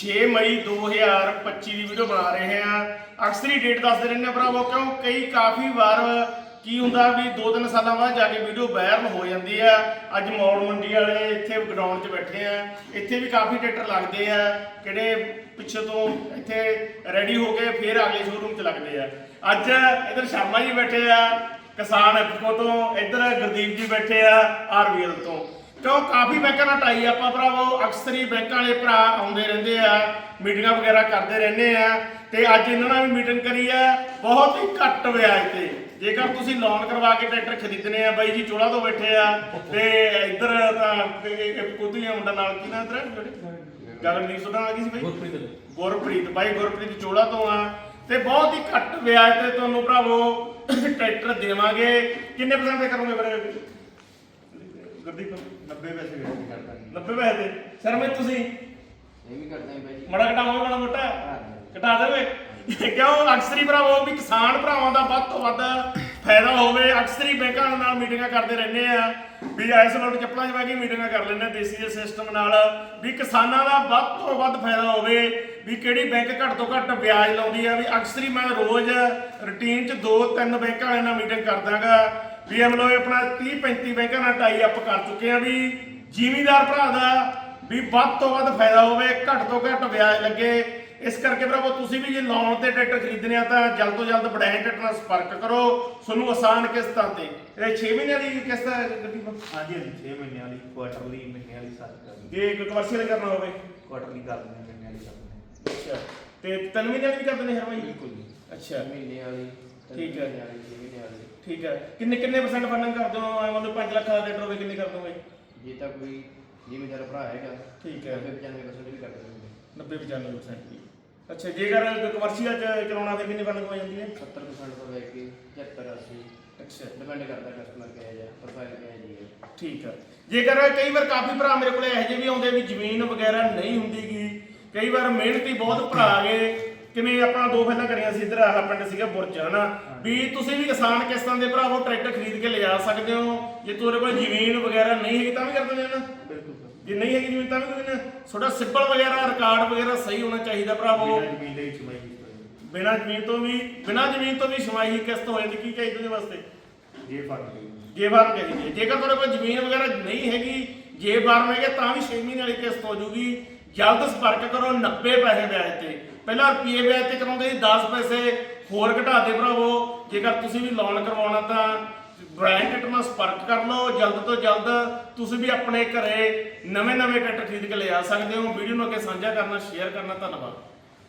6 ਮਈ 2025 ਦੀ video ਬਣਾ ਰਹੇ ਹਾਂ। ਅਕਸਰ ਹੀ ਡੇਟ ਦੱਸਦੇ ਰਹਿੰਦੇ ਆ ਭਰਾਵੋ, ਕਿਉਂ? ਕਈ ਕਾਫੀ ਵਾਰ ਕੀ ਹੁੰਦਾ ਵੀ 2-3 ਸਾਲਾਂ ਬਾਅਦ ਜਾ ਕੇ ਵੀਡੀਓ ਵਾਇਰਲ ਹੋ ਜਾਂਦੀ ਆ। ਅੱਜ ਮੌੜ ਮੰਡੀ ਵਾਲੇ ਇੱਥੇ ਗਰਾਊਂਡ 'ਚ ਬੈਠੇ ਆ। ਇੱਥੇ ਵੀ ਕਾਫੀ ਟਰੈਕਟਰ ਲੱਗਦੇ ਆ, ਕਿਹੜੇ ਪਿੱਛੇ ਤੋਂ ਇੱਥੇ ਰੈਡੀ ਹੋ ਕੇ ਫਿਰ ਅਗਲੇ ਸ਼ੋਰੂਮ 'ਚ ਲੱਗਦੇ ਆ। ਅੱਜ ਇਧਰ ਸ਼ਰਮਾ ਜੀ ਬੈਠੇ ਆ, ਕਿਸਾਨ ਐਫਕੋ ਤੋਂ, ਇੱਧਰ ਗੁਰਦੀਪ ਜੀ ਬੈਠੇ ਆ ਆਰਬੀਐਲ ਤੋਂ। ਕਿਉਂ? ਕਾਫੀ ਬੈਂਕਾਂ ਨਾਲ ਟਾਈ ਆਪਾਂ ਭਰਾਵੋ। ਅਕਸਰ ਹੀ ਬੈਂਕਾਂ ਵਾਲੇ ਭਰਾ ਆਉਂਦੇ ਰਹਿੰਦੇ ਆ ਮੀਟਿੰਗਾਂ ਵਗੈਰਾ ਕਰਦੇ ਰਹਿੰਦੇ ਆ ਤੇ ਅੱਜ ਇਹਨਾਂ ਨਾਲ ਵੀ ਮੀਟਿੰਗ ਕਰੀ ਆ। ਬਹੁਤ ਹੀ ਘੱਟ ਵਿਆਜ ਤੇ। ਜੇਕਰ ਤੁਸੀਂ ਲੋਨ ਕਰਵਾ ਕੇ ਟਰੈਕਟਰ ਖਰੀਦਣੇ ਆ ਬਾਈ ਜੀ ਚੋਲਾ ਤੋਂ ਬੈਠੇ ਆ ਤੇ ਇੱਧਰ ਤਾਂ ਕੁੱਤੀਆਂ ਮੁੰਡਾ ਨਾਲ ਕੀ ਨਾ ਇੱਧਰ ਗਗਨਦੀਪ ਸੁਧਾ ਆ ਗਈ ਸੀ ਬਾਈ? ਗੁਰਪ੍ਰੀਤ। ਬਾਈ ਗੁਰਪ੍ਰੀਤ ਚੋਲਾ ਤੋਂ ਆ। ਤੇ ਬਹੁਤ ਹੀ ਘੱਟ ਵਿਆਜ ਤੇ ਤੁਹਾਨੂੰ ਭਰਾਵੋ ਟਰੈਕਟਰ ਦੇਵਾਂਗੇ। ਕਿੰਨੇ ਪਰਸੈਂਟ ਤੇ ਕਰੋਗੇ ਫਿਰ ਗੁਰਦੀਪ 90 ਪੈਸੇ ਵੇਚ ਕਰਦਾ 90 ਪੈਸੇ। ਦੇ। ਸਰ ਮੈਂ ਤੁਸੀਂ ਇਹ ਵੀ ਕਰਦੇ ਹਾਂ ਜੀ ਮੜਾ ਘਟਾਵਾਂਗੇ ਮਾੜਾ ਮੋਟਾ। ਘਟਾ ਦੇਵੇ ਕਿਉਂ? ਅਕਸਰੀ ਭਰਾਵੋ ਵੀ ਕਿਸਾਨ ਭਰਾਵਾਂ ਦਾ ਵੱਧ ਤੋਂ ਵੱਧ ਫਾਇਦਾ ਹੋਵੇ। ਅਕਸਰੀ ਬੈਂਕਾਂ ਨਾਲ ਮੀਟਿੰਗਾਂ ਕਰਦੇ ਰਹਿੰਦੇ ਆ। ਵੀ ਇਸ ਵਾਰ ਚੱਪਲਾਂ 'ਚ ਕੇ ਮੀਟਿੰਗਾਂ ਕਰ ਲੈਂਦੇ ਆ। ਦੇਸੀ ਦੇ ਸਿਸਟਮ ਨਾਲ। ਵੀ ਕਿਸਾਨਾਂ ਦਾ ਵੱਧ ਤੋਂ ਵੱਧ ਫਾਇਦਾ ਹੋਵੇ। ਵੀ ਕਿਹੜੀ ਬੈਂਕ ਘੱਟ ਤੋਂ ਘੱਟ ਵਿਆਜ ਲਾਉਂਦੀ ਆ। ਵੀ ਅਕਸਰੀ ਮੈਂ ਰੋਜ਼ ਰੁਟੀਨ 'ਚ ਦੋ ਤਿੰਨ ਬੈਂਕਾਂ ਵਾਲਿਆਂ ਨਾਲ ਮੀਟਿੰਗ ਕਰਦਾਗਾ। ਵੀ ਅਮਲੋ ਆਪਣਾ 30 35 ਬੈਂਕਾਂ ਨਾਲ ਟਾਈ ਅਪ ਕਰ ਚੁੱਕੇ ਆ ਵੀ ਜ਼ਿਮੀਂਦਾਰ ਭਰਾ ਦਾ ਵੀ ਵੱਧ ਤੋਂ ਵੱਧ ਫਾਇਦਾ ਹੋਵੇ ਘੱਟ ਤੋਂ ਘੱਟ ਵਿਆਜ ਲੱਗੇ। ਇਸ ਕਰਕੇ ਭਰਾਵੋ ਤੁਸੀਂ ਵੀ ਜੇ ਲੋਨ ਤੇ ਟਰੈਕਟਰ ਖਰੀਦਣੇ ਆ ਤਾਂ ਜਲਦ ਤੋਂ ਜਲਦ ਬੜਾਏ ਟਰੈਕਟਰ ਨਾਲ ਸੰਪਰਕ ਕਰੋ। ਤੁਹਾਨੂੰ ਆਸਾਨ ਕਿਸ਼ਤਾਂ ਤੇ। ਇਹ 6 ਮਹੀਨਿਆਂ ਦੀ ਕਿਸ਼ਤ ਹੈ ਗੱਡੀ ਪਰ ਹਾਂਜੀ ਹਾਂਜੀ 6 ਮਹੀਨਿਆਂ ਵਾਲੀ ਕੁਆਟਰਲੀ ਮਹੀਨੇ ਵਾਲੀ ਸਾਰੀ ਕਰਨੀ ਜੇ ਕੋਈ ਕਮਰਸ਼ੀਅਲ ਕਰਨਾ ਹੋਵੇ? ਕੁਆਟਰਲੀ ਕਰ ਦਿੰਦੇ ਮਹੀਨੇ ਵਾਲੀ ਕਰ ਦਿੰਦੇ ਅੱਛਾ। ਤੇ 3 ਮਹੀਨਿਆਂ ਦੀ ਵੀ ਕਰ ਦਿੰਦੇ ਹਰ ਭਾਈ ਬਿਲਕੁਲ ਅੱਛਾ। ਮਹੀਨੇ ਵਾਲੀ ਠੀਕ ਹੈ। ਠੀਕ ਹੈ। ਕਿੰਨੇ ਕਿੰਨੇ ਪਰਸੈਂਟ ਫੰਡਿੰਗ ਕਰ ਦਿਓ ਐ ਮਤਲਬ 5 ਲੱਖ ਦਾ ਟਰੈਕਟਰ ਹੋਵੇ ਕਿੰਨੇ ਕਰ ਦੋਗੇ? ਜੇ ਤਾਂ ਕੋਈ ਜ਼ਿਮੀਦਾਰ ਭਰਾ ਹੈਗਾ ਠੀਕ ਹੈ। 95% ਵੀ ਕਰ ਦਿੰਦੇ 90 95% ਦੀ ਅੱਛਾ ਜੇਕਰ ਕਮਰਸ਼ੀਅਲ ਚ ਚਲਾਉਣਾ ਫਿਰ ਕਿੰਨੀ ਫੰਡਿੰਗ ਹੋ ਜਾਂਦੀ ਹੈ? 70% ਤੋਂ ਲੈ ਕੇ 75 80 ਅੱਛਾ। ਡਿਪੈਂਡ ਕਰਦਾ ਕਸਟਮਰ ਕਿਹੋ ਜਿਹਾ ਪ੍ਰੋਫਾਈਲ ਕਿਹੋ ਹੈ। ਠੀਕ ਆ ਜੇਕਰ ਕਈ ਵਾਰ ਕਾਫੀ ਭਰਾ ਮੇਰੇ ਕੋਲੇ ਇਹੋ ਜਿਹੇ ਵੀ ਆਉਂਦੇ ਵੀ ਜ਼ਮੀਨ ਵਗੈਰਾ ਨਹੀਂ ਹੁੰਦੀਗੀ ਕਈ ਵਾਰ ਮਿਹਨਤੀ ਬਹੁਤ ਭਰਾ ਗਏ ਕਿਵੇਂ ਆਪਣਾ ਦੋ ਫੈਲਾ ਕਰੀਆਂ ਸੀ ਇਧਰ ਆਹ ਪਿੰਡ ਸੀਗਾ ਬੁਰਜ ਹਨਾ? ਵੀ ਤੁਸੀਂ ਵੀ ਕਿਸਾਨ ਕਿਸ਼ਤਾਂ ਦੇ ਭਰਾਵੋ ਟਰੈਕਟਰ ਖਰੀਦ ਕੇ ਲਿਜਾ ਸਕਦੇ ਹੋ। ਜੇ ਤੁਹਾਡੇ ਕੋਲ ਜ਼ਮੀਨ ਵਗੈਰਾ ਨਹੀਂ ਹੈਗੀ ਤਾਂ ਵੀ ਕਰ ਦਿੰਦੇ ਨਾ? ਬਿਲਕੁਲ ਜੇ ਨਹੀਂ ਹੈਗੀ ਜ਼ਮੀਨ ਤਾਂ ਵੀ ਕਰ ਦਿੰਦੇ ਤੁਹਾਡਾ ਸਿੱਬਲ ਵਗੈਰਾ ਰਿਕਾਰਡ ਵਗੈਰਾ ਸਹੀ ਹੋਣਾ ਚਾਹੀਦਾ ਭਰਾਵੋ ਬਿਨਾਂ ਜ਼ਮੀਨ ਦੇ ਵਿੱਚ ਮੈਂ ਕੀਤਾ ਬਿਨਾਂ ਜ਼ਮੀਨ ਤੋਂ ਵੀ ਬਿਨਾਂ ਜ਼ਮੀਨ ਤੋਂ ਵੀ ਸਮਾਈ ਕਿਸ਼ਤ ਹੋ ਜਾਂਦੀ ਕੀ ਚਾਹੀਦਾ ਉਹਦੇ ਵਾਸਤੇ? ਜੇ ਫ਼ਰਕ ਜੇ ਫਾਰਮ ਚਾਹੀਦੀ ਹੈ ਜੇਕਰ ਤੁਹਾਡੇ ਕੋਲ ਜ਼ਮੀਨ ਵਗੈਰਾ ਨਹੀਂ ਹੈਗੀ ਜੇ ਫਾਰਮ ਹੈਗਾ ਤਾਂ ਵੀ 6 ਮਹੀਨੇ ਵਾਲੀ ਕਿਸ਼ਤ ਹੋ ਜੂਗੀ ਜਲਦ ਸੰਪਰਕ ਕਰੋ 90 ਪੈਸੇ ਵਿਆਜ ਤੇ। ਪਹਿਲਾਂ ਰੁਪਏ ਵਿਆਜ ਤੇ ਕਰਾਉਂਦੇ ਸੀ 10 ਪੈਸੇ ਹੋਰ ਘਟਾ ਦੇ ਭਰਾਵੋ। ਜੇਕਰ ਤੁਸੀਂ ਵੀ ਲੋਨ ਕਰਵਾਉਣਾ ਤਾਂ ਬ੍ਰਾਂਡ ਟਰੈਕਟਰ ਨਾਲ ਸੰਪਰਕ ਕਰ ਲਓ। ਜਲਦ ਤੋਂ ਜਲਦ ਤੁਸੀਂ ਵੀ ਆਪਣੇ ਘਰੇ ਨਵੇਂ ਨਵੇਂ ਟਰੈਕਟਰ ਖਰੀਦ ਕੇ ਲਿਆ ਸਕਦੇ ਹੋ। ਵੀਡੀਓ ਨੂੰ ਅੱਗੇ ਸਾਂਝਾ ਕਰਨਾ ਸ਼ੇਅਰ ਕਰਨਾ, ਧੰਨਵਾਦ।